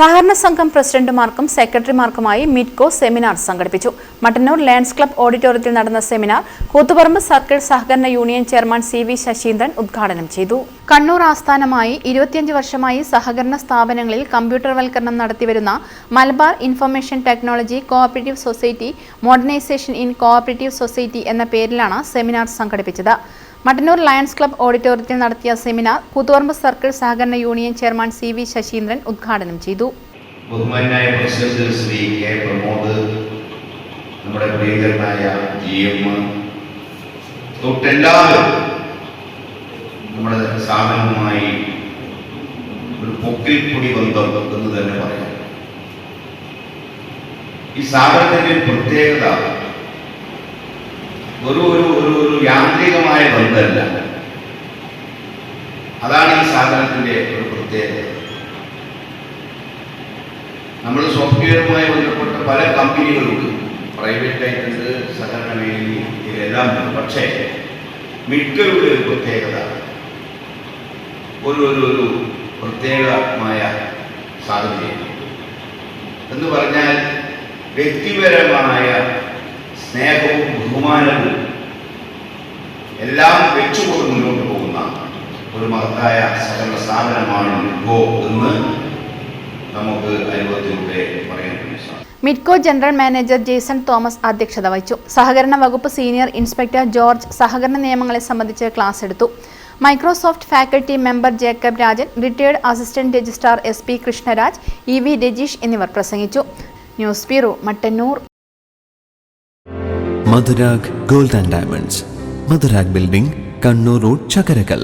സഹകരണ സംഘം പ്രസിഡന്റുമാർക്കും സെക്രട്ടറിമാർക്കുമായി മിഡ്കോ സെമിനാർ സംഘടിപ്പിച്ചു. മട്ടന്നൂർ ലയൺസ് ക്ലബ് ഓഡിറ്റോറിയത്തിൽ നടന്ന സെമിനാർ കൂത്തുപറമ്പ് സർക്കിൾ സഹകരണ union chairman C V Sasheendran ഉദ്ഘാടനം ചെയ്തു. കണ്ണൂർ ആസ്ഥാനമായി ഇരുപത്തിയഞ്ച് വർഷമായി സഹകരണ സ്ഥാപനങ്ങളിൽ കമ്പ്യൂട്ടർവൽക്കരണം നടത്തിവരുന്ന Malabar information technology cooperative society modernisation in cooperative society എന്ന പേരിലാണ് സെമിനാർ സംഘടിപ്പിച്ചത്. മട്ടന്നൂർ ലയൺസ് ക്ലബ് ഓഡിറ്റോറിയത്തിൽ നടത്തിയ സെമിനാർ കൂത്തുപറമ്പ് സർക്കിൾ സഹകരണ union chairman C V Sasheendran ഉദ്ഘാടനം ചെയ്തു. ബഹുമാനായ പ്രസിഡന്റ് ശ്രീ കെ പ്രമോദ് നമ്മുടെ പ്രിയങ്കരനായ ജി എം തൊട്ടെല്ലാവരും നമ്മുടെ സ്ഥാപനവുമായി ഒരു പൊക്കിൽ പൊടി ബന്ധം എന്ന് തന്നെ പറയാം. ഈ സ്ഥാപനത്തിന്റെ പ്രത്യേകത ഒരു ഒരു യാന്ത്രികമായ ബന്ധമല്ല. അതാണ് ഈ സാധനത്തിന്റെ ഒരു പ്രത്യേകത. നമ്മൾ സോഫ്റ്റ്വെയറുമായി ബന്ധപ്പെട്ട പല കമ്പനികളുണ്ട്. പ്രൈവറ്റ് ആയിട്ടുണ്ട് സഹകരണ മേഖലയിൽ ഇതിലെല്ലാം ഉണ്ട്. പക്ഷേ മിക്കയുടെ ഒരു പ്രത്യേകത ഒരു ഒരു ഒരു പ്രത്യേകമായ സാധ്യതയാണ് എന്ന് പറഞ്ഞാൽ വ്യക്തിപരമായ സ്നേഹവും ബഹുമാനവും എല്ലാം വെച്ചുകൊണ്ട് മുന്നോട്ട് പോകുന്ന ഒരു മഹത്തായ സഹകരണ സ്ഥാപനമാണ് ഗോ എന്ന് നമുക്ക് അനുഭവത്തിലൂടെ പറയാൻ മിഡ്കോ ജനറൽ മാനേജർ ജേസൺ തോമസ് അധ്യക്ഷത വഹിച്ചു. സഹകരണ വകുപ്പ് സീനിയർ ഇൻസ്പെക്ടർ ജോർജ് സഹകരണ നിയമങ്ങളെ സംബന്ധിച്ച് ക്ലാസ് എടുത്തു. Microsoft faculty member Jacob Rajan retired assistant registrar S P Krishnaraj E V Rajeesh എന്നിവർ പ്രസംഗിച്ചു. News bureau Mattanur. Madhurag gold and diamonds. Madhurag building Kannur road Chakkarakkal.